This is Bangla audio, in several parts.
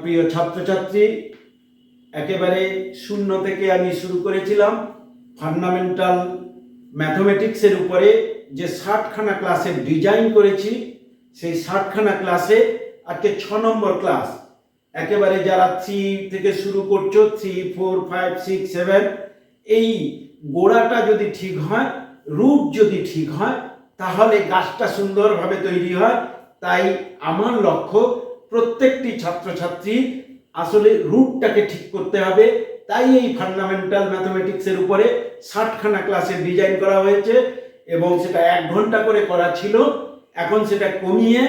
প্রিয় ছাত্রছাত্রী, একেবারে শূন্য থেকে আমি শুরু করেছিলাম ফান্ডামেন্টাল ম্যাথমেটিক্সের উপরে যে ষাটখানা ক্লাসের ডিজাইন করেছি, সেই ষাটখানা ক্লাসে আজকে ছ নম্বর ক্লাস একেবারে যারা থ্রি থেকে শুরু করছ three four five six seven এই গোড়াটা যদি ঠিক হয় রুট যদি ঠিক হয়, তাহলে গাছটা সুন্দরভাবে তৈরি হয়। তাই আমার লক্ষ্য প্রত্যেকটি ছাত্রছাত্রী আসলে রুটটাকে ঠিক করতে হবে। তাই এই ফান্ডামেন্টাল ম্যাথমেটিক্সের উপরে ষাটখানা ক্লাসের ডিজাইন করা হয়েছে এবং সেটা এক ঘণ্টা করে করা ছিল। এখন সেটা কমিয়ে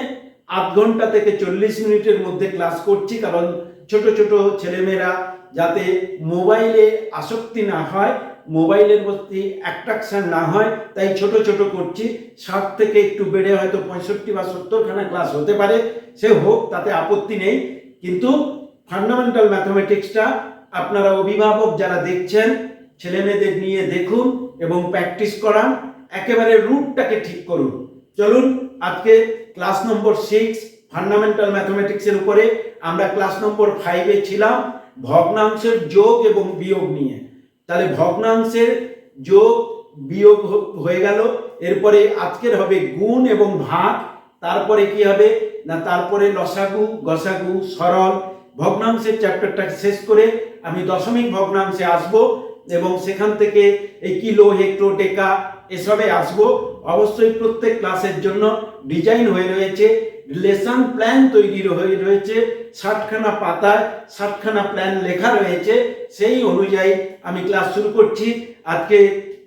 আধ ঘণ্টা থেকে চল্লিশ মিনিটের মধ্যে ক্লাস করছি, কারণ ছোট ছোট ছেলেমেয়েরা যাতে মোবাইলে আসক্তি না হয় মোবাইলের প্রতি অ্যাট্রাকশন না হয়, তাই ছোট ছোট করছি। ষাট থেকে একটু বেড়ে হয়তো পঁয়ষট্টি বা সত্তরখানা ক্লাস হতে পারে, সে হোক, তাতে আপত্তি নেই। কিন্তু ফান্ডামেন্টাল ম্যাথমেটিক্সটা আপনারা অভিভাবক যারা দেখছেন, ছেলেমেয়েদের নিয়ে দেখুন এবং প্র্যাকটিস করান। একেবারে রুটটাকে ঠিক করুন। চলুন, আজকে ক্লাস নম্বর সিক্স ফান্ডামেন্টাল ম্যাথমেটিক্সের উপরে আমরা ক্লাস নম্বর ফাইভে ছিলাম, ভগ্নাংশের যোগ এবং বিয়োগ নিয়ে। তাহলে ভগ্নাংশের যোগ বিয়োগ হয়ে গেল। এরপরে আজকের হবে গুণ এবং ভাগ। তারপরে কি হবে? না, তারপরে লসাগু, গসাগু, সরল। ভগ্নাংশের চ্যাপ্টারটা শেষ করে আমি দশমিক ভগ্নাংশে আসব এবং সেখান থেকে এই কিলো, হেক্টো টেকা এসবে আসব। অবশ্যই প্রত্যেক ক্লাসের জন্য ডিজাইন হয়ে রয়েছে। লেসন প্ল্যান তৈরি হয়ে রয়েছে ষাটখানা পাতায় ষাটখানা প্ল্যান লেখা রয়েছে, সেই অনুযায়ী আমি ক্লাস শুরু করছি। আজকে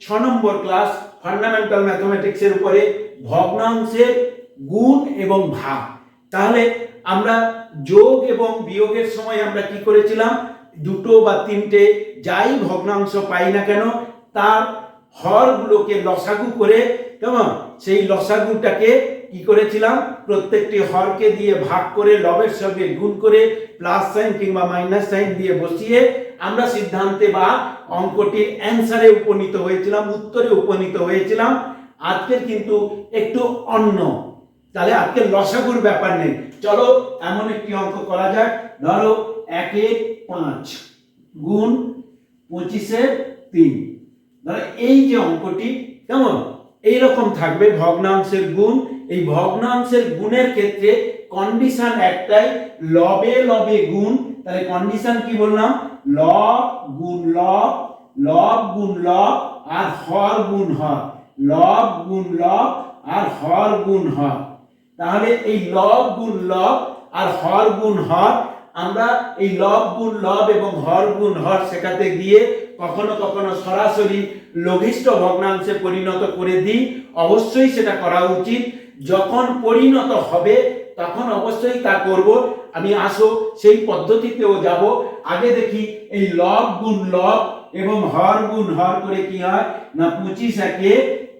ছ নম্বর ক্লাস ফান্ডামেন্টাল ম্যাথমেটিক্সের উপরে ভগ্নাংশের গুণ এবং ভাগ। তাহলে আমরা যোগ এবং বিয়োগের সময় আমরা কি করেছিলাম? দুটো বা তিনটে যাই ভগ্নাংশ পাই না কেন, তার হরগুলোকে লসাগু করে, কেমন? সেই লসাগুটাকে করেছিলাম? প্রত্যেকটি হরকে দিয়ে ভাগ করে লবের সঙ্গে গুণ করে প্লাস সাইন কিংবা মাইনাস সাইন দিয়ে বসিয়ে আমরা সিদ্ধান্তে বা অঙ্কটির অ্যান্সারে উপনীত হয়েছিলাম, উত্তরে উপনীত হয়েছিলাম। আজকের কিন্তু একটু অন্য। তাহলে আজকে লসাগুর ব্যাপার নেই। চলো এমন একটি অঙ্ক করা যাক। ধরো একে পাঁচ গুণ পঁচিশে তিন। ধরো এই যে অঙ্কটি, কেমন? এইরকম থাকবে ভগ্নাংশের গুণ এই ভগ্নাংশের গুণের ক্ষেত্রে কন্ডিশন একটাই, লবে লবে গুণ। তাহলে কন্ডিশন কি বললাম? লব গুণ লব লব গুণ লব আর হর গুণ হর। লব গুণ লব আর হর গুণ হর। তাহলে এই লব গুণ লব আর হর গুণ হর, আমরা এই লব গুণ লব এবং হর গুণ হর শেখাতে গিয়ে কখনো কখনো সরাসরি লঘিষ্ঠ ভগ্নাংশে পরিণত করে দিই, অবশ্যই সেটা করা উচিত। যখন পরিণত হবে, তখন অবশ্যই তা করব। আমি আসো, সেই পদ্ধতিতেও যাব। আগে দেখি, এই লব গুণ লব এবং হর গুণ হর করে কি হয়? না, পঁচিশ একে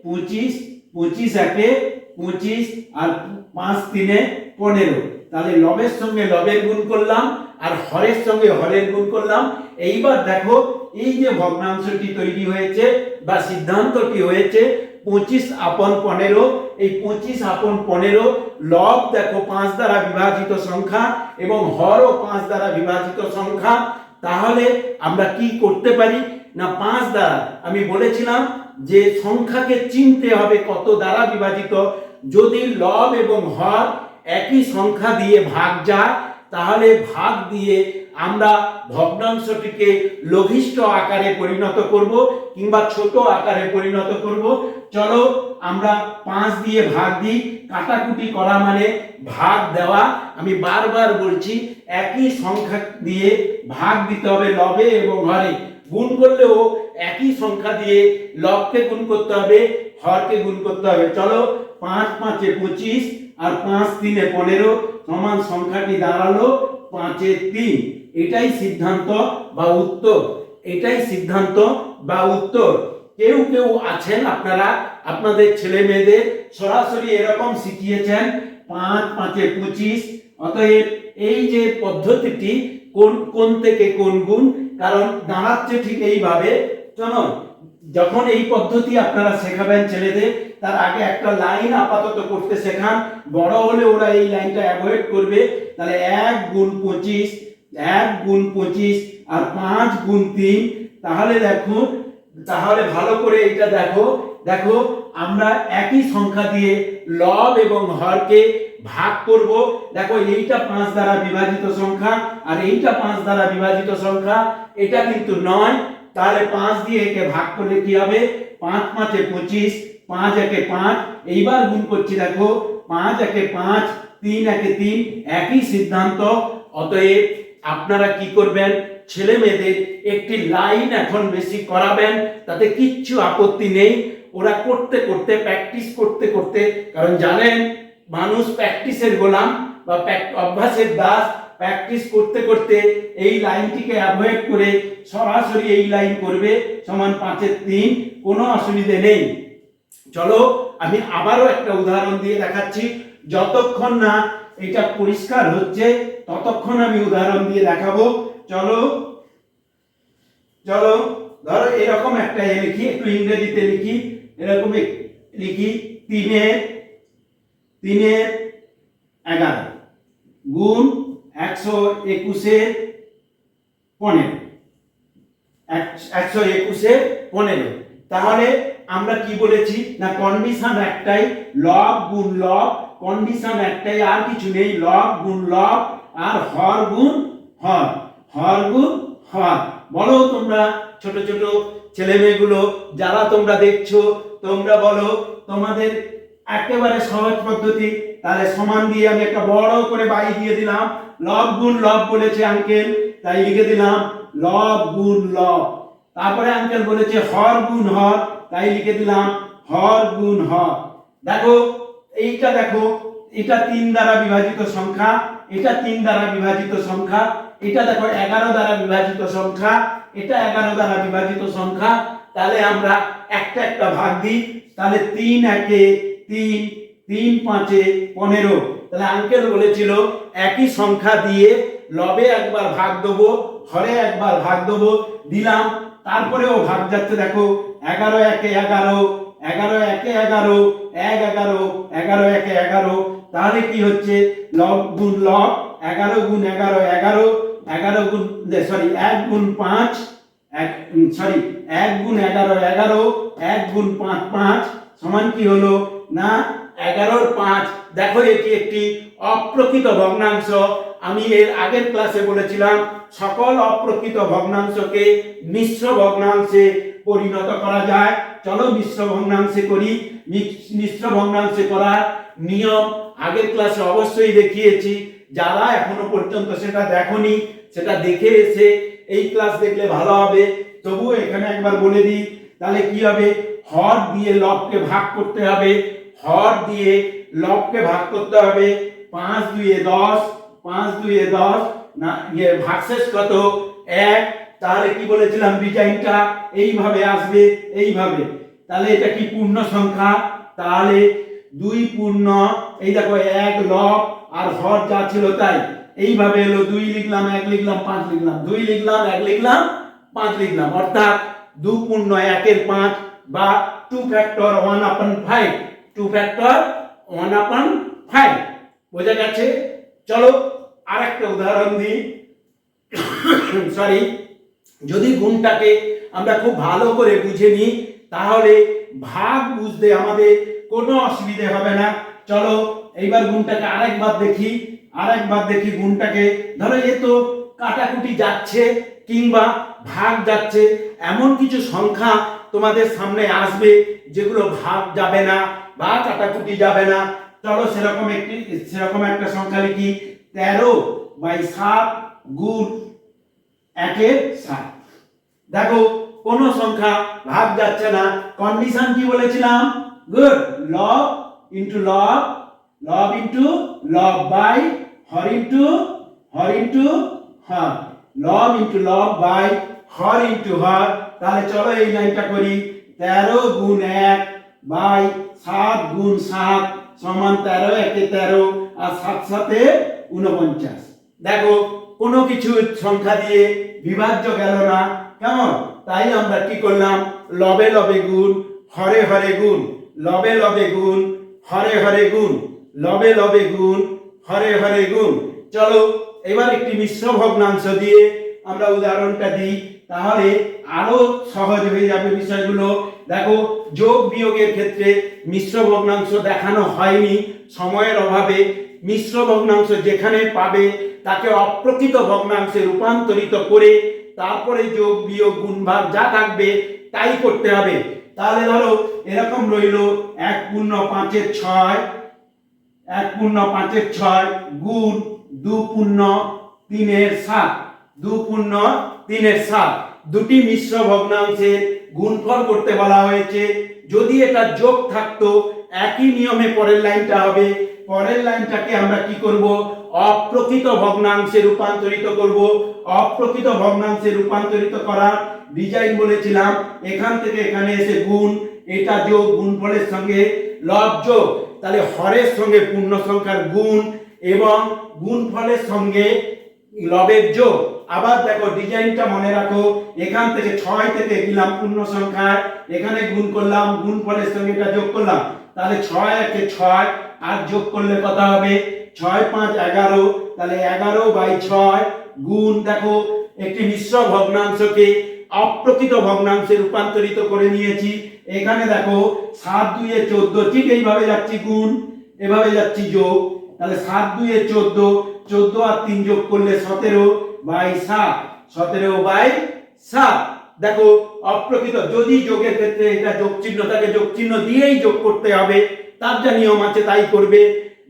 পঁচিশ পঁচিশ একে পঁচিশ আর পাঁচ তিনে পনেরো। তাহলে লবের সঙ্গে লবের গুণ করলাম। আর হরের সঙ্গে হরের গুণ করলাম। এইবার দেখো, এই যে ভগ্নাংশটি তৈরি হয়েছে বা সিদ্ধান্তটি হয়েছে, পঁচিশ আপন পনেরো, এই পঁচিশ আপন পনেরো লব দেখো পাঁচ দ্বারা বিভাজিত সংখ্যা এবং হরও পাঁচ দ্বারা বিভাজিত সংখ্যা। তাহলে আমরা কি করতে পারি? না, পাঁচ দ্বারা। আমি বলেছিলাম যে সংখ্যাকে চিনতে হবে কত দ্বারা বিভাজিত। যদি লব এবং হর একই সংখ্যা দিয়ে ভাগ যায় তাহলে ভাগ দিয়ে আমরা ভগ্নাংশটিকে লঘিষ্ঠ আকারে পরিণত করব কিংবা ছোট আকারে পরিণত করব। চলো আমরা পাঁচ দিয়ে ভাগ দিই। কাটাকুটি করা মানে ভাগ দেওয়া। আমি বারবার বলছি, একই সংখ্যা দিয়ে ভাগ দিতে হবে লবে এবং হরে। গুণ করলেও একই সংখ্যা দিয়ে লবকে গুণ করতে হবে, হরকে গুণ করতে হবে। চলো পাঁচ পাঁচে পঁচিশ আর পাঁচ তিনে পনেরো সমান সংখ্যাটি দাঁড়াল পাঁচে তিন। এটাই সিদ্ধান্ত বা উত্তর। এটাই সিদ্ধান্ত বা উত্তর। কেউ কেউ আছেন আপনারা, আপনাদের ছেলে মেয়েদের সরাসরি এরকম শিখিয়েছেন, পাঁচ পাঁচে পঁচিশ। অতএব এই যে পদ্ধতিটি কোন কোন থেকে কোন গুণ, কারণ দাঁড়াচ্ছে ঠিক এইভাবে। চলো যখন এই পদ্ধতি আপনারা শেখাবেন ছেলেদের, তার আগে একটা লাইন আপাতত করতে শেখান। বড় হলে ওরা এই লাইনটা অ্যাভয়েড করবে। তাহলে এক গুণ পঁচিশ, এক গুণ পঁচিশ আর পাঁচ গুণ তিন। তাহলে দেখো, তাহলে ভালো করে এটা দেখো। দেখো, আমরা একই সংখ্যা দিয়ে লব এবং হরকে ভাগ করব। দেখো, এইটা পাঁচ দ্বারা বিভাজিত সংখ্যা আর এইটা পাঁচ দ্বারা বিভাজিত সংখ্যা, এটা কিন্তু নয়। তাহলে পাঁচ দিয়ে একে ভাগ করলে কি হবে? পাঁচ পাঁচে পঁচিশ, পাঁচ একে পাঁচ, এইবার গুণ করছি দেখো, পাঁচ একে পাঁচ, তিন একে তিন, একই সিদ্ধান্ত। অতএব আপনারা কি করবেন? ছেলে মেয়েদের একটি লাইন এখন বেশি করাবেন, তাতে কিচ্ছু আপত্তি নেই। ওরা করতে করতে, প্র্যাকটিস করতে করতে, কারণ জানেন, মানুষ প্র্যাকটিসের গোলাম বা অভ্যাসের দাস। প্র্যাকটিস করতে করতে এই লাইনটিকে অ্যাভয়েড করে সরাসরি এই লাইন করবে সমান পাঁচের তিন, কোনো অসুবিধে নেই। চলো, আমি আবারও একটা উদাহরণ দিয়ে দেখাচ্ছি। যতক্ষণ না এটা পরিষ্কার হচ্ছে, ততক্ষণ আমি উদাহরণ দিয়ে দেখাবো। চলো চলো, ধরো এরকম একটা এ লিখি, একটু ইংরেজিতে লিখি, এরকম লিখি, তিনের তিনের এগারো, গুণ একশো একুশের পনেরো। এক- একশো একুশের পনেরো। তাহলে আমরা কি বলেছি? না কন্ডিশন একটাই লব গুণ লব কন্ডিশন একটাই, আর কিছু নেই। লব গুণ লব আর হর গুণ হর। হর গুণ হর। বলো তোমরা ছোট ছোট ছেলে মেয়েগুলো যারা তোমরা দেখছ, তোমরা বলো তোমাদের একেবারে সহজ পদ্ধতি তাহলে সমান দিয়ে আমি একটা বড় করে বাই দিয়ে দিলাম। লব গুণ লব বলেছে আঙ্কেল, তাই লিখে দিলাম, লব গুণ লব। তারপরে আঙ্কেল বলেছে হর গুণ হর, তাই লিখে দিলাম, হর গুণ হর। দেখো, এইটা দেখো, এটা তিন দ্বারা বিভাজিত সংখ্যা, এটা তিন দ্বারা বিভাজিত সংখ্যা, এটা দেখো এগারো দ্বারা বিভাজিত সংখ্যা, এটা এগারো দ্বারা বিভাজিত সংখ্যা। তাহলে আমরা একটা একটা ভাগ দিই, তাহলে তিন একে তিন তিন পাঁচে পনেরো। তাহলে আঙ্কেল বলেছিল, একই সংখ্যা দিয়ে লবে একবার ভাগ দেবো হরে একবার ভাগ দেবো, দিলাম, তারপরেও ভাগ যাচ্ছে দেখো, এগারো একে এগারো এগারো একে এগারো, এক এগারো এগারো একে এগারো, তাহলে কি হচ্ছে? লব গুণ লব, এগারো গুণ এগারো এগারো এগারো গুণ সরি এক গুণ পাঁচ, এক সরি এক গুণ এগারো এগারো, এক গুণ পাঁচ পাঁচ, সমান কি হলো? না এগারোর পাঁচ। দেখো, এটি একটি অপ্রকৃত ভগ্নাংশ। আমি এর আগের ক্লাসে বলেছিলাম, সকল অপ্রকৃত ভগ্নাংশকে মিশ্র ভগ্নাংশে পরিণত করা যায়। চলো মিশ্র ভগ্নাংশে করি। মিশ্র ভগ্নাংশে করার নিয়ম আগের ক্লাসে অবশ্যই দেখিয়েছি। যারা এখনও পর্যন্ত সেটা দেখনি, সেটা দেখে এসে এই ক্লাস দেখলে ভালো হবে। তবুও এখানে একবার বলে দিই, তাহলে কি হবে? হর দিয়ে লবকে ভাগ করতে হবে। হর দিয়ে লবকে ভাগ করতে হবে। পাঁচ দুইয়ে দশ, পাঁচ দুইয়ে দশ, না ইয়ে ভাগশেষ কত? এক। তাহলে কি বলেছিলাম ডিজাইনটা? এইভাবে আসবে, এইভাবে। তাহলে এটা কি পূর্ণ সংখ্যা? তাহলে দুই পূর্ণ, এই দেখো এক লব, আর হর যা ছিল তাই। এইভাবে এলো, দুই লিখলাম, এক লিখলাম, পাঁচ লিখলাম। দুই লিখলাম, এক লিখলাম, পাঁচ লিখলাম। অর্থাৎ দু পূর্ণ একের পাঁচ বা two factor one upon five two factor one upon five বোঝা গেছে চলো আর একটা উদাহরণ দিই। সরি যদি গুণটাকে আমরা খুব ভালো করে বুঝে নিই, তাহলে ভাগ বুঝতে আমাদের কোনো অসুবিধে হবে না। চলো এইবার গুণটাকে আরেকবার দেখি। আরেকবার দেখি গুণটাকে। ধরো এ তো কাটাকুটি যাচ্ছে কিংবা ভাগ যাচ্ছে। এমন কিছু সংখ্যা তোমাদের সামনে আসবে যেগুলো ভাগ যাবে না। বা কাটাকুটি যাবে না। চলো সেরকম একটি, সেরকম একটা সংখ্যা লিখি। তেরো বাই সাত গুণ একের সাত। দেখো, কোন সংখ্যা ভাগ যাচ্ছে না। কন্ডিশন কি বলেছিলাম? গুড লব ইন্টু লব লব ইন্টু লব বাই হর ইন্টু হর ইন্টু হর লব ইন্টু লব বাই হর ইন্টু হর তাহলে চলো এই লাইনটা করি। তেরো গুণ এক বাই সাত গুণ সাত সমান তেরো, একে তেরো, আর সাত সাথে উনপঞ্চাশ দেখো, কোনো কিছু সংখ্যা দিয়ে বিভাজ্য গেল না। কেমন? তাই আমরা কি করলাম? লবে লবে গুণ, হরে হরে গুণ, লবে লবে গুণ, হরে হরে গুণ, লবে লবে গুণ, হরে হরে গুণ। চলো, এবার একটি মিশ্র ভগ্নাংশ দিয়ে আমরা উদাহরণটা দিই। তাহলে আরও সহজ হয়ে যাবে বিষয়গুলো। দেখো, যোগ বিয়োগের ক্ষেত্রে মিশ্র ভগ্নাংশ দেখানো হয়নি। সময়ের অভাবে মিশ্র ভগ্নাংশ যেখানে পাবে, তাকে অপ্রকৃত ভগ্নাংশে রূপান্তরিত করে তারপরে যোগ বিয়োগ গুণ ভাগ যা থাকবে, তাই করতে হবে। তাহলে ধরো, এরকম রইল এক পূর্ণ পাঁচের ছয়, এক পূর্ণ পাঁচের ছয় গুণ দু পূর্ণ তিনের সাত, দু পূর্ণ তিনের সাত। দুটি মিশ্র ভগ্নাংশের গুণফল করতে বলা হয়েছে। যদি এটা যোগ থাকতো, একই নিয়মে পরের লাইনটা হবে। পরের লাইনটাকে আমরা কি করব? অপ্রকৃত ভগ্নাংশে রূপান্তরিত করব। অপ্রকৃত ভগ্নাংশে রূপান্তরিত করার ডিজাইন বলেছিলাম। এখান থেকে এখানে এসে গুণ, এটা যোগ, গুণফলের সঙ্গে লব যোগ। তাহলে হরের সঙ্গে পূর্ণ সংখ্যার গুণ এবং গুণফলের সঙ্গে লবের যোগ আবার দেখো, ডিজাইনটা মনে রাখো, এখান থেকে ছয় থেকে দিলাম পূর্ণ সংখ্যায় এখানে গুণ করলাম, গুণ ফলের সঙ্গে এটা যোগ করলাম। তাহলে ছয় একে ছয়, আর যোগ করলে কত হবে? ছয় পাঁচ এগারো, তাহলে এগারো বাই ছয় গুণ দেখো, একটি মিশ্র ভগ্নাংশকে অপ্রকৃত ভগ্নাংশে রূপান্তরিত করে নিয়েছি। এখানে দেখো, সাত দুইয়ে চোদ্দ, ঠিক এইভাবে যাচ্ছি গুণ, এভাবে যাচ্ছি যোগ। তাহলে সাত দুইয়ে চোদ্দ চোদ্দ আর তিন যোগ করলে সতেরো বাই সাত। সতেরো বাই সাত। দেখো, অপ্রকৃত যদি যোগের ক্ষেত্রে এটা যোগ চিহ্ন থাকে যোগ চিহ্ন দিয়েই যোগ করতে হবে। তার যা নিয়ম আছে তাই করবে।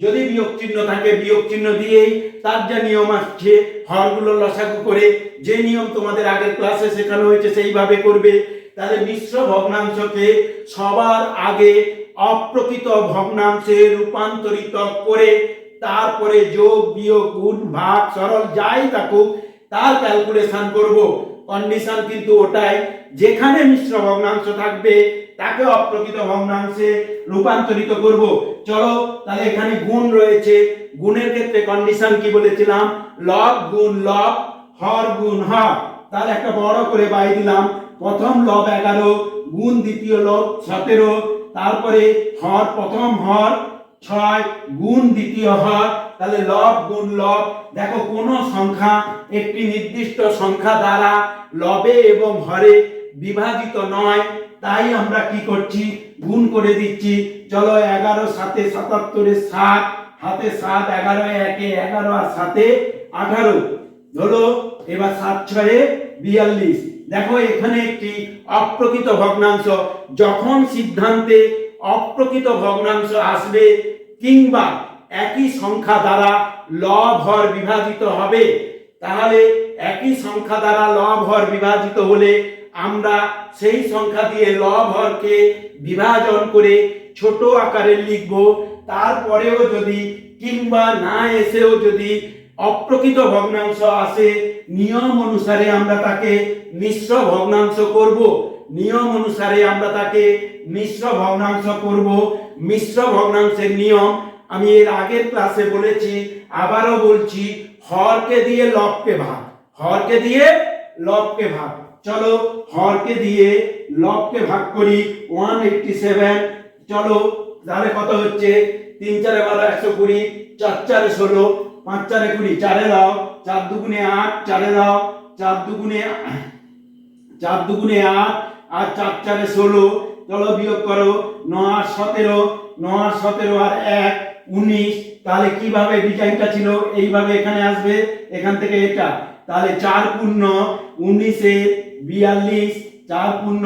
যদি বিয়োগ চিহ্ন থাকে বিয়োগ চিহ্ন দিয়েই তার যা নিয়ম আছে, হরগুলো লসাগু করে যে নিয়ম তোমাদের আগের ক্লাসে শেখানো হয়েছে, সেইভাবে করবে। তাহলে মিশ্র ভগ্নাংশকে সবার আগে অপ্রকৃত ভগ্নাংশে রূপান্তরিত করে তারপরে যোগ, বিয়োগ, গুণ, ভাগ, সরল, যাই থাকুক, তার ক্যালকুলেশন করব। কন্ডিশন কিন্তু ওটাই। যেখানে মিশ্র ভগ্নাংশ থাকবে, তাকে অপ্রকৃত ভগ্নাংশে রূপান্তরিত করব। চলো, তাহলে এখানে গুণ রয়েছে। গুণের ক্ষেত্রে কন্ডিশন কি বলেছিলাম? লব, গুণ, লব, হর, গুণ, হর। তাহলে একটা বড় করে বাই দিলাম। প্রথম লব এগারো, গুণ দ্বিতীয় লব সতেরো, তারপরে হর প্রথম হর ছয় গুণ দ্বিতীয় হর তাহলে লব গুণ লব। দেখো, কোন সংখ্যা একটি নির্দিষ্ট সংখ্যা দ্বারা লবে এবং হরে বিভাজিত নয়। তাই আমরা কি করছি? গুণ করে দিচ্ছি। চলো, এগারো সাথে সাতাত্তরে, সাত। হাতে সাত, এগারো, একে, এগারো আর সাথে আঠারো। ধরো, এবার সাত ছয়ে বিয়াল্লিশ। দেখো, এখানে একটি অপ্রকৃত ভগ্নাংশ। যখন সিদ্ধান্তে অপ্রকৃত ভগ্নাংশ আসবে কিংবা একই সংখ্যা দ্বারা ল হর বিভাজিত হবে, তাহলে একই সংখ্যা দ্বারা ল হর বিভাজিত হলে আমরা সেই সংখ্যা দিয়ে ল হরকে বিভাজন করে ছোট আকারে লিখব। তারপরেও যদি কিংবা না এসেও যদি অপ্রকৃত ভগ্নাংশ আসে, নিয়ম অনুসারে আমরা তাকে মিশ্র ভগ্নাংশ করব। নিয়ম অনুসারে আমরা তাকে মিশ্র ভগ্নাংশ করব। মিশ্র ভগ্নাংশের নিয়ম আমি এর আগের ক্লাসে বলেছি, আবারও বলছি, হরকে দিয়ে লবকে ভাগ। হরকে দিয়ে লবকে ভাগ। চলো হরকে দিয়ে লবকে ভাগ করি, ওয়ান এইটটি সেভেন। চলো, তাহলে কত হচ্ছে? তিন চারে বারো, একশো কুড়ি, চার চারে ষোলো, পাঁচ চারে কুড়ি, চারে দাও, চার দুগুণে আট, চারে দাও, চার দুগুণে চার দুগুণে আট আর চার চারে ষোলো, চলো বিয়োগ করো ন আট সতেরো ন আট সতেরো আর এক, উনিশ। তাহলে কীভাবে ডিজাইনটা ছিল? এইভাবে এখানে আসবে, এখান থেকে এটা। তাহলে চার পূর্ণ, উনিশে বিয়াল্লিশ, চার পূর্ণ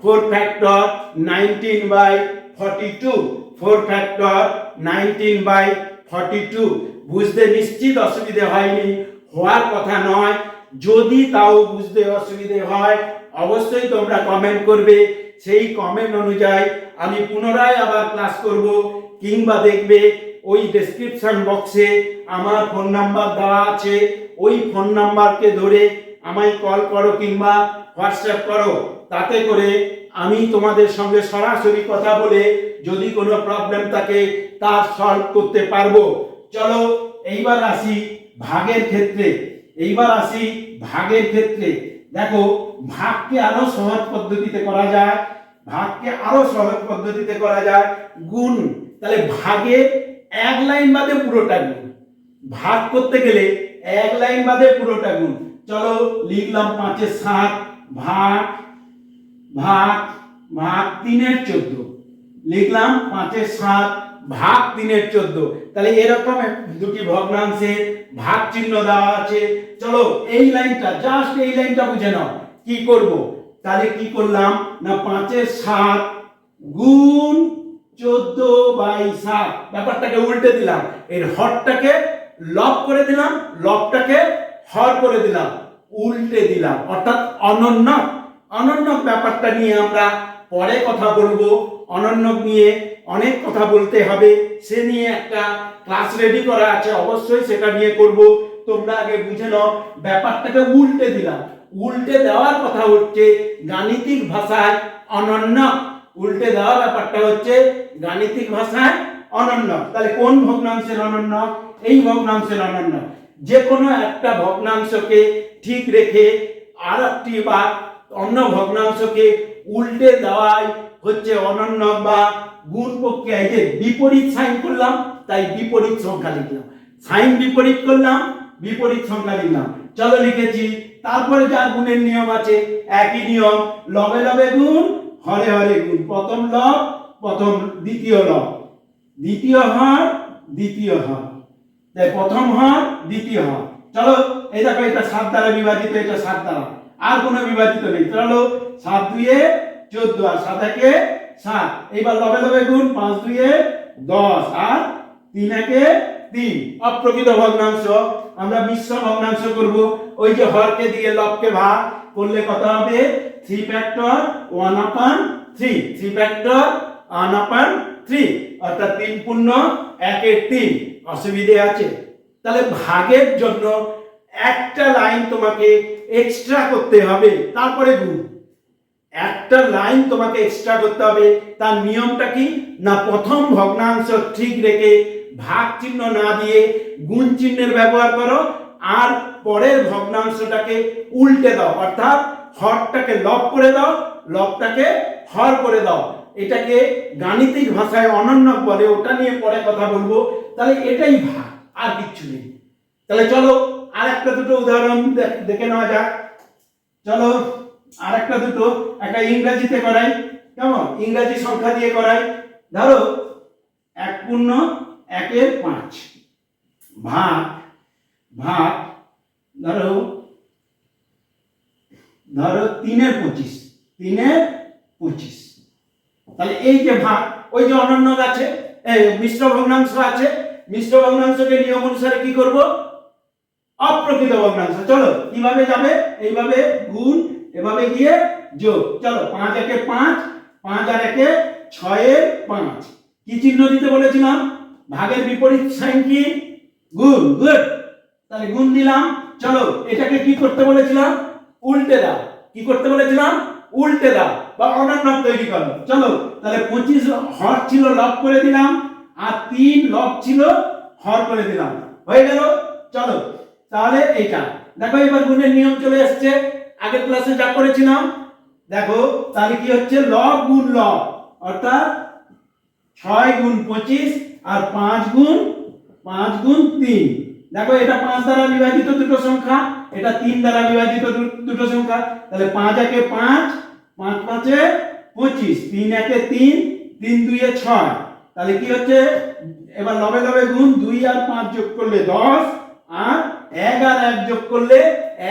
four factor nineteen by forty two four factor nineteen by forty two বুঝতে নিশ্চিত অসুবিধে হয়নি? হওয়ার কথা নয়। যদি তাও বুঝতে অসুবিধে হয় অবশ্যই তোমরা কমেন্ট করবে। সেই কমেন্ট অনুযায়ী আমি পুনরায় আবার ক্লাস করব কিংবা দেখবে ওই ডেসক্রিপশন বক্সে আমার ফোন নাম্বার দেওয়া আছে। ওই ফোন নাম্বারকে ধরে আমায় কল করো কিংবা হোয়াটসঅ্যাপ করো। তাতে করে আমি তোমাদের সঙ্গে সরাসরি কথা বলে যদি কোনো প্রবলেম থাকে তা সলভ করতে পারব। চলো, এইবার আসি ভাগের ক্ষেত্রে। এইবার আসি ভাগের ক্ষেত্রে। দেখো, ভাগকে আরও সহজ পদ্ধতিতে করা যায়, ভাগকে আরও সহজ পদ্ধতিতে করা যায়, গুণ। তাহলে ভাগে এক লাইন বাদে পুরোটা গুণ। ভাগ করতে গেলে এক লাইন বাদে পুরোটা গুণ। চলো, লিখলাম পাঁচের সাত, ভাগ ভাগ ভাগ তিনের চোদ্দ। লিখলাম পাঁচের সাত ভাগ তিনের চোদ্দ। তাহলে এরকম দুটি ভগ্নাংশে ভাগ চিহ্ন দেওয়া আছে। চলো, এই লাইনটা জাস্ট এই লাইনটা বুঝে নাও। কি করব? তাহলে কি করলাম? না পাঁচের সাত গুণ চোদ্দ বাই সাত। ব্যাপারটাকে উল্টে দিলাম। এর হরটাকে লব করে দিলাম, লবটাকে হর করে দিলাম, উল্টে দিলাম। অর্থাৎ অনন্য অনন্য ব্যাপারটা নিয়ে আমরা পরে কথা বলব। অনন্য নিয়ে অনেক কথা বলতে হবে। সে নিয়ে একটা ক্লাস রেডি করা আছে, অবশ্যই সেটা নিয়ে করব। তোমরা আগে বুঝে নাও, ব্যাপারটাকে উল্টে দিলাম। উল্টে দেওয়ার কথা হচ্ছে, গাণিতিক ভাষায় অনন্য। উল্টে দেওয়া ব্যাপারটা হচ্ছে, গাণিতিক ভাষায় অনন্য। তাহলে কোন ভগ্নাংশের অনন্য? এই ভগ্নাংশের অনন্য। যে কোনো একটা ভগ্নাংশকে ঠিক রেখে আর একটি বা অন্য ভগ্নাংশকে উল্টে দেওয়াই হচ্ছে অনন্য বা গুণ প্রক্রিয়ায় যে বিপরীত সাইন করলাম, তাই বিপরীত সংখ্যা লিখলাম। সাইন বিপরীত করলাম, বিপরীত সংখ্যা লিখলাম। চলো লিখেছি, তারপরে যা গুণের নিয়ম আছে, একই নিয়ম, লবে লবে গুণ, হরে হরে গুণ। প্রথম লব, প্রথম দ্বিতীয় লব। দ্বিতীয় হর দ্বিতীয় হর। তাই প্রথম হর, দ্বিতীয় হর। চলো, এই দেখো, এটা সাত দ্বারা বিভাজিত, এটা সাত দ্বারা। আর কোনো বিভাজিত নেই। চলো, সাত দুইয়ে চোদ্দ, আর সাত একে সাত। এইবার লবে লবে গুণ, পাঁচ দুইয়ে দশ, আর তিন, একে তিন। অপ্রকৃত ভগ্নাংশ, আমরা মিশ্র ভগ্নাংশ করব। ওই যে হরকে দিয়ে লবকে ভাগ করলে কত হবে? Three factor one upon three three factor one upon three অর্থাৎ তিন পূর্ণ একের তিন। অসুবিধে আছে। তাহলে ভাগের জন্য একটা লাইন তোমাকে এক্সট্রা করতে হবে। তারপরে গুণ। একটা লাইন তোমাকে এক্সট্রা করতে হবে। তার নিয়মটা কি? না প্রথম ভগ্নাংশ ঠিক রেখে ভাগ চিহ্ন না দিয়ে গুণ চিহ্নের ব্যবহার করো, আর পরের ভগ্নাংশটাকে উল্টে দাও। অর্থাৎ হরটাকে লব করে দাও, লবটাকে হর করে দাও। এটাকে গাণিতিক ভাষায় অনন্য বলে, ওটা নিয়ে পরে কথা বলব। তাহলে এটাই ভাগ, আর কিচ্ছু নেই। তাহলে চলো আর একটা দুটো উদাহরণ দেখে নেওয়া যাক। চলো। আর একটা দুটো, একটা ইংরেজিতে করাই, কেমন? ইংরেজি সংখ্যা দিয়ে করাই। ধরো, এক পূর্ণ, একের পাঁচ। ভাগ ভাগ, ধরো ধরো তিনের পঁচিশ তিনের পঁচিশ। তাহলে এই যে ভাগ, ওই যে অনন্য আছে মিশ্র ভগ্নাংশ আছে, মিশ্র ভগ্নাংশকে নিয়ম অনুসারে কি করব? অপ্রকৃত ভগ্নাংশ। চলো, কীভাবে যাবে? এইভাবে গুণ এভাবে গিয়ে যোগ। চলো, পাঁচ একে পাঁচ পাঁচ আর একে ছয়ের পাঁচ। কি চিহ্ন দিতে বলেছিলাম? ভাগের বিপরীত সাইন কি? গুণ, গুড। তাহলে গুণ দিলাম। চলো, এটাকে কি করতে বলেছিলাম? উল্টে দাও। কি করতে বলেছিলাম? উল্টে দাও, বা অর্ডার অনন্য তৈরি করো। চলো, তাহলে পঁচিশ হর ছিল লব করে দিলাম, আর তিন লব ছিল, হর করে দিলাম। হয়ে গেল? চলো, তাহলে এটা দেখো, এবার গুণের নিয়ম চলে আসছে আগের ক্লাসে যা করেছিলাম, দেখো, তাহলে কি হচ্ছে? লব গুণ লব অর্থাৎ ছয় গুণ পঁচিশ আর পাঁচ গুণ পাঁচ গুণ তিন। দেখো, এটা পাঁচ দ্বারা বিভাজিত দুটো সংখ্যা, এটা তিন দ্বারা বিভাজিত দুটো সংখ্যা। তাহলে পাঁচ একে পাঁচ পাঁচ পাঁচে পঁচিশ, তিন একে তিন তিন দুইয়ে ছয়। তাহলে কি হচ্ছে? এবার লবে লবে গুণ, দুই আর পাঁচ যোগ করলে দশ, আর এক আর এক যোগ করলে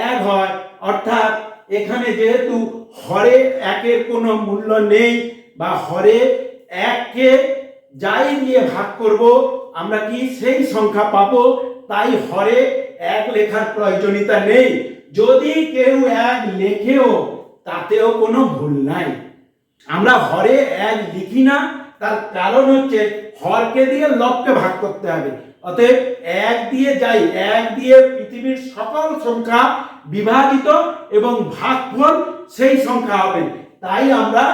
এক হয়। অর্থাৎ এখানে যেহেতু হরে একের কোনো মূল্য নেই বা হরে এককে যাই দিয়ে ভাগ করব, আমরা কি সেই সংখ্যা পাবো? তাই হরে এক লেখার প্রয়োজনীয়তা নেই। যদি কেউ এক লেখেও, তাতেও কোনো ভুল নাই। আমরা হরে এক লিখি না, তার কারণ হচ্ছে হরকে দিয়ে লবকে ভাগ করতে হবে। অতএব এক দিয়ে যাই, এক দিয়ে পৃথিবীর সকল সংখ্যা বিভাজিত এবং ভাগফল সেই সংখ্যা হবে। তাই আমরা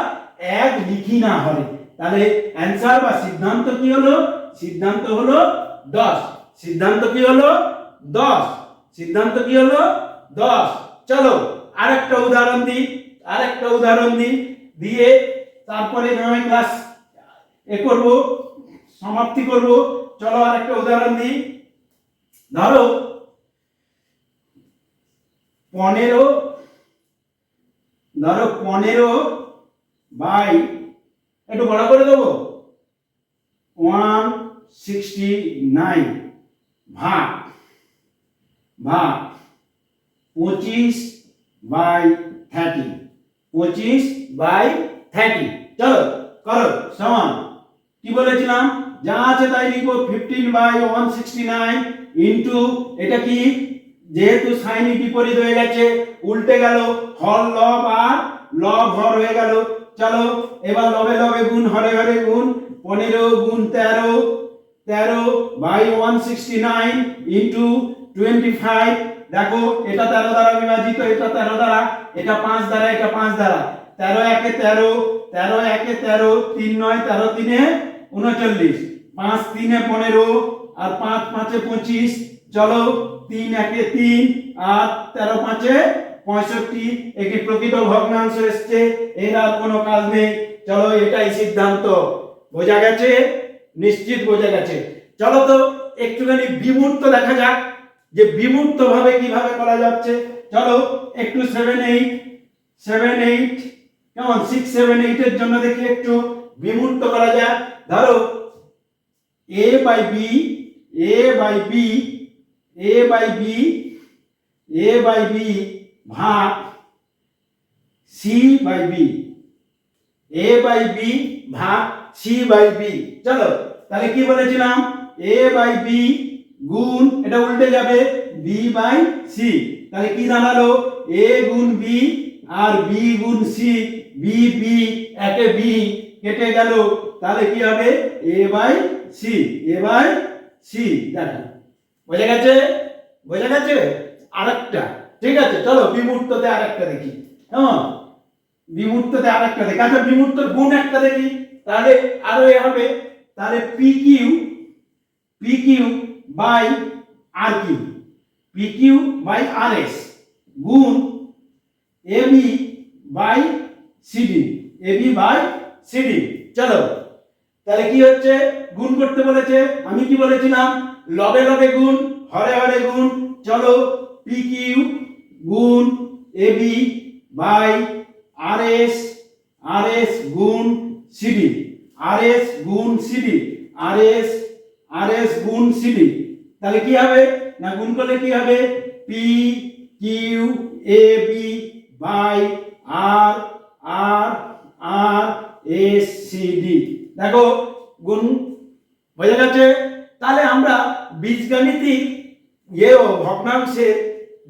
এক লিখি না হরে তাহলে অ্যান্সার বা সিদ্ধান্ত কি হলো? সিদ্ধান্ত হলো দশ। সিদ্ধান্ত কি হলো? দশ। সিদ্ধান্ত কি হলো? দশ। চলো, আরেকটা উদাহরণ দিই, আরেকটা উদাহরণ দিই। দিয়ে তারপরে ক্লাস এ করব, সমাপ্তি করব। চলো আরেকটা উদাহরণ দিই। ধরো, পনেরো ধরো পনেরো বাই, একটু বড় করে দেবো? ওয়ান সিক্সটি নাইন ভাগ ভাগ পঁচিশ বাই থার্টি, পঁচিশ বাই থার্টি। চলো, করো, সমান। কি বলেছিলাম? যা আছে তাই লিখব fifteen by one sixty nine into এটা কি? যেহেতু সাইন বিপরীত হয়ে গেছে, উল্টে গেল, হর লব আর লব হর হয়ে গেল। চলো, এবার লবে লবে গুণ, হরে হরে গুণ, পনেরো গুণ তেরো তেরো by one sixty nine into twenty five দেখো, এটা তেরো দ্বারা বিভাজিত, এটা তেরো দ্বারা, এটা পাঁচ দ্বারা, এটা পাঁচ দ্বারা। তেরো একে তেরো তেরো একে তেরো, তিন নয়, তেরো তিনে উনচল্লিশ। পাঁচ, তিনে পনেরো, আর পাঁচ, পাঁচে পঁচিশ। চলো, তিন একে তিন, আর তেরো, পাঁচে পঁয়ষট্টি। একটি প্রকৃত ভগ্নাংশ এসছে, এর আর কোনো কাজ নেই। চলো, এটাই সিদ্ধান্ত। বোঝা গেছে? নিশ্চিত বোঝা গেছে। চলো তো, একটুখানি বিমূর্ত দেখা যাক, যে বিমূর্ত ভাবে কীভাবে করা যাচ্ছে। চলো, একটু সেভেন এইট সেভেন এইট কেমন সিক্স সেভেন এইটের জন্য দেখি একটু বিমূর্ত করা যাক। ধরো A by B A by B A by B A by B ভাগ C by B A by B ভাগ সি বাই বি চলো, তাহলে কি বলেছিলাম? এ বাই বি গুণ, এটা উল্টে যাবে বি বাই সি তাহলে কি দাঁড়াল? এ গুণ বি আর বি গুণ সি বি বি একে বি কেটে গেল। তাহলে কি হবে? A by C A by C দেখো। বোঝা গেছে? বোঝা গেছে? আরেকটা। ঠিক আছে, চলো বিমূর্ততে আরেকটা দেখি। হ্যাঁ বিমূর্ততে আরেকটা দেখি। আচ্ছা বিমূর্তর গুণ একটা দেখি। তাহলে আরও এ হবে। তাহলে P Q P Q by R Q P Q by R S গুণ A B by CD A B by CD চলো। তাহলে কি হচ্ছে? গুণ করতে বলেছে। আমি কি বলেছিলাম? লবে লবে গুণ, হরে হরে গুণ। চলো পি কিউ গুণ A B by R S R S গুণ সিডি আর এস গুণ CD R S R S গুণ সিডি তাহলে কি হবে? না গুণ করলে কি হবে? P Q A B by R R R S C D দেখো, গুণ বোঝা গেছে তাহলে আমরা বীজগাণিতিক ইয়ে ও ভগ্নাংশের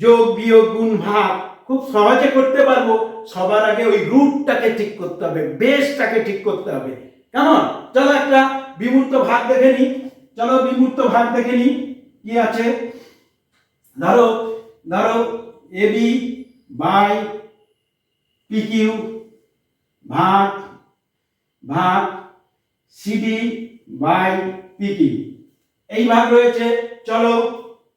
যোগ, বিয়োগ, গুণ, ভাগ খুব সহজে করতে পারব। সবার আগে ওই রুটটাকে ঠিক করতে হবে, বেসটাকে ঠিক করতে হবে। কেমন? চলো একটা বিমূর্ত ভাগ দেখে নি চলো বিমূর্ত ভাগ দেখে নি কি আছে? ধরো ধরো A B by P Q ভাগ ভাগ সিডি বাই পি কিউ এই ভাগ রয়েছে, চলো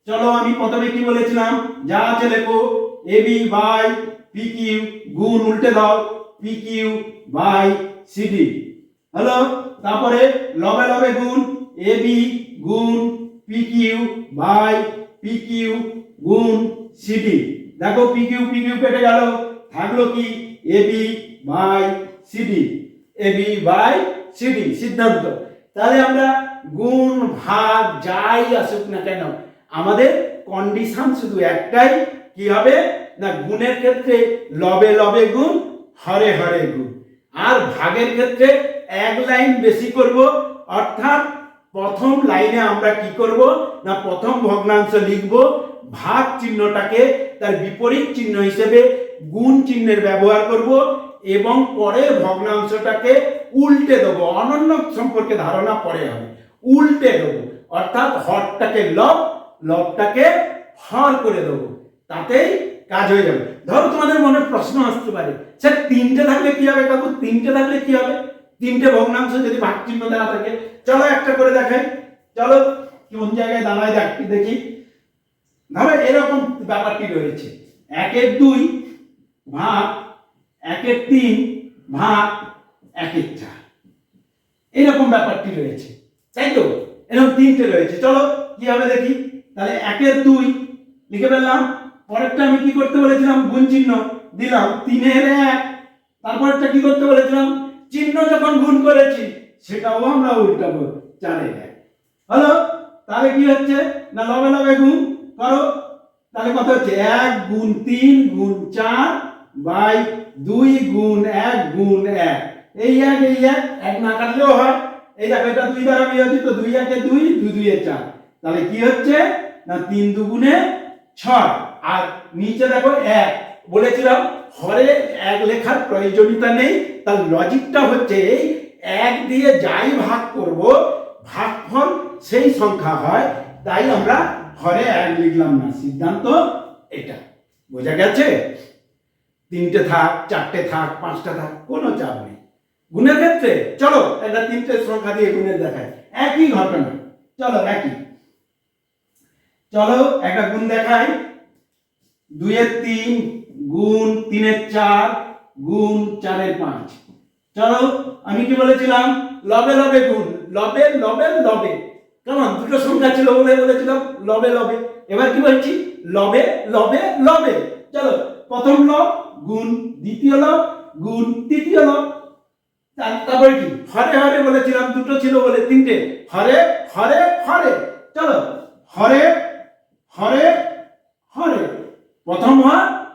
চলো আমি প্রথমে কি বলেছিলাম? যা আছে লেখো, A, B, by P Q গুণ উল্টে দাও P Q by CD hello তারপরে লবে লবে গুণ, এ, বি, গুণ P Q by P Q গুণ সিডি দেখো পি কিউ পি কিউ কেটে গেল, থাকল কি? A, B, by CD A, B, by CD, সিদ্ধান্ত। তাহলে আমরা গুণ, ভাগ, যাই আসুক না কেন, আমাদের কন্ডিশন শুধু একটাই, কি হবে? না, গুণের ক্ষেত্রে লবে লবে গুণ, হরে হরে গুণ। আর ভাগের ক্ষেত্রে এক লাইন বেশি করব, অর্থাৎ প্রথম লাইনে আমরা কি করব? না, প্রথম ভগ্নাংশ লিখব, ভাগ চিহ্নটাকে তার বিপরীত চিহ্ন হিসেবে গুণ চিহ্নের ব্যবহার করব এবং পরের ভগ্নাংশটাকে উল্টে দেবো। অনন্য সম্পর্কে ধারণা পরে হবে। উল্টে দেবো। অর্থাৎ হরটাকে লব, লবটাকে হর করে দেবো। তাতেই কাজ হয়ে যাবে। ধরো তোমাদের মনে প্রশ্ন আসতে পারে স্যার তিনটে থাকলে কি হবে কাকু? তিনটে থাকলে কি হবে? তিনটে ভগ্নাংশ যদি ভাগ চিহ্ন দেওয়া থাকে, চলো একটা করে দেখাই। চলো, কোন জায়গায় দাঁড়ায় দেখ দেখি। ধরো এরকম ব্যাপারটি রয়েছে। একের দুই ভাগ একের তিন ভাগ একের চার। এরকম ব্যাপারটি রয়েছে। তাই তো? এরকম তিনটে রয়েছে। চলো, কি হবে দেখি? তাহলে একের দুই লিখে ফেললাম। পরেরটা আমি কি করতে বলেছিলাম? গুণ চিহ্ন দিলাম। তিনের এক। তারপরটা কি করতে বলেছিলাম? চিহ্ন যখন গুণ করেছি, সেটাও আমরা উল্টাবো চারের এক। হলো? তাহলে কি হচ্ছে? না লবে লবে গুণ করো। তাহলে কত হচ্ছে? এক গুণ তিন গুণ চার বাই দুই গুণ এক গুণ এক। এই এক এই এক এক না কাটলেও হয়। এই দেখো, এটা দুই দ্বারা বিভাজিত দুই একে দুই দুই দুই চার। তাহলে কি হচ্ছে? না, তিন দুগুণে ছয়। আর নিচে দেখো এক। বলেছিলাম, হরে এক লেখার প্রয়োজনীয়তা নেই। তার লজিকটা হচ্ছে এই, এক দিয়ে যাই ভাগ করব, ভাগফল সেই সংখ্যা হয়। তাই আমরা হরে এক লিখলাম না। সিদ্ধান্ত এটা। বোঝা গেছে? তিনটে থাক, চারটে থাক, পাঁচটা থাক, কোনো চাপ নেই। গুণের ক্ষেত্রে, চলো, একটা তিনটে সংখ্যা দিয়ে গুণের দেখায় একই ঘটনা। চলো, একই। চলো, একটা গুণ দেখাই। দুইয়ের তিন গুণ তিনের চার গুণ চারের পাঁচ। চলো, আমি কি বলেছিলাম? লবে লবে গুণ। লবে লবে লবে। কেমন দুটো সংখ্যা ছিল বলে বলেছিলাম, লবে লবে। এবার কি বলছি? লবে লবে লবে। চলো, প্রথম লব গুণ দ্বিতীয় লব গুণ তৃতীয় লব তারপরে কি? হরে হরে বলেছিলাম, দুটো ছিল বলে, তিনটে। হরে হরে হরে। চলো। হরে হরে হরে। প্রথম হ,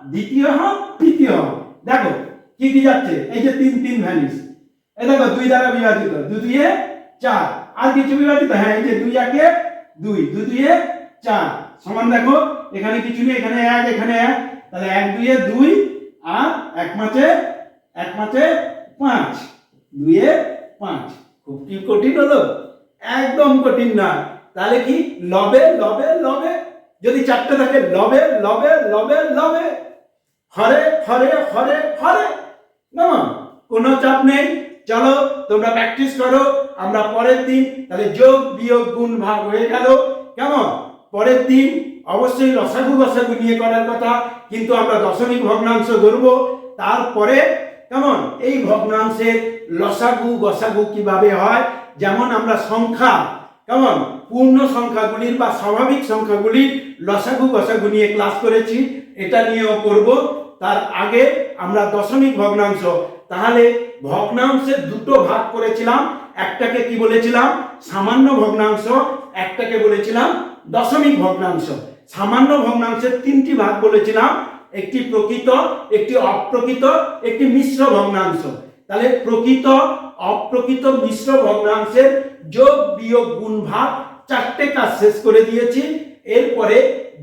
দ্বিতীয় হ, তৃতীয় হ। দেখো, কি কি যাচ্ছে? এই যে তিন তিন ভ্যানিস এই দেখো, দুই দ্বারা বিভাজিত। দুই দুইয়ে চার। আর কিছু বিভাজিত? হ্যাঁ এই যে দুই, একে দুই। দুই দুইয়ে চার। সমান দেখো, এখানে কিছু নেই, এখানে এক এখানে এক। তাহলে এক দুইয়ে দুই আর এক মাঝে এক মাঝে পাঁচ দুইয়ে পাঁচ। খুব কি কঠিন হলো? একদম কঠিন না। তাহলে কি লবে লবে লবে? যদি চারটে থাকে, লবে লবে লবে লবে। হরে হরে হরে হরে। না কোনো চাপ নেই। চলো, তোমরা প্র্যাকটিস করো। আমরা পরের দিন, তাহলে যোগ, বিয়োগ, গুণ, ভাগ হয়ে গেল। কেমন? পরের দিন অবশ্যই রসাগু গসাগু নিয়ে করার কথা, কিন্তু আমরা দশমিক ভগ্নাংশ ধরবো। তারপরে, কেমন? এই ভগ্নাংশের লসাগু গসাগু কীভাবে হয়? যেমন আমরা সংখ্যা, কেমন? পূর্ণ সংখ্যাগুলির বা স্বাভাবিক সংখ্যাগুলির লসাগু গসাগু নিয়ে ক্লাস করেছি, এটা নিয়েও করব। তার আগে আমরা দশমিক ভগ্নাংশ, তাহলে ভগ্নাংশের দুটো ভাগ করেছিলাম, একটাকে কি বলেছিলাম? সামান্য ভগ্নাংশ, একটাকে বলেছিলাম দশমিক ভগ্নাংশ। সামান্য ভগ্নাংশের তিনটি ভাগ বলেছিলাম। একটি প্রকৃত, একটি অপ্রকৃত, একটি মিশ্র ভগ্নাংশ। তাহলে প্রকৃত, অপ্রকৃত, মিশ্র ভগ্নাংশের যোগ, বিয়োগ, গুণ, ভাগ চারটে কাজ শেষ করে দিয়েছি। এরপরে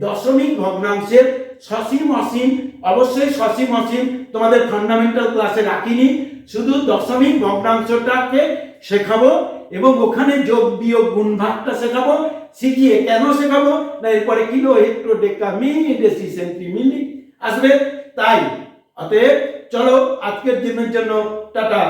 দশমিক ভগ্নাংশের সসীম, অসীম, অবশ্যই সসীম, অসীম তোমাদের ফান্ডামেন্টাল ক্লাসে রাখিনি। শুধু দশমিক ভগ্নাংশটাকে শেখাবো। এবং ওখানে যোগ বিয়োগ গুণ ভাগটা শেখাবো, শিখিয়ে কেন শেখাবো, না এরপরে kilo hecto deca mini deci centi milli আসবে। তাই, অতএব চলো আজকের দিনের জন্য, টাটা।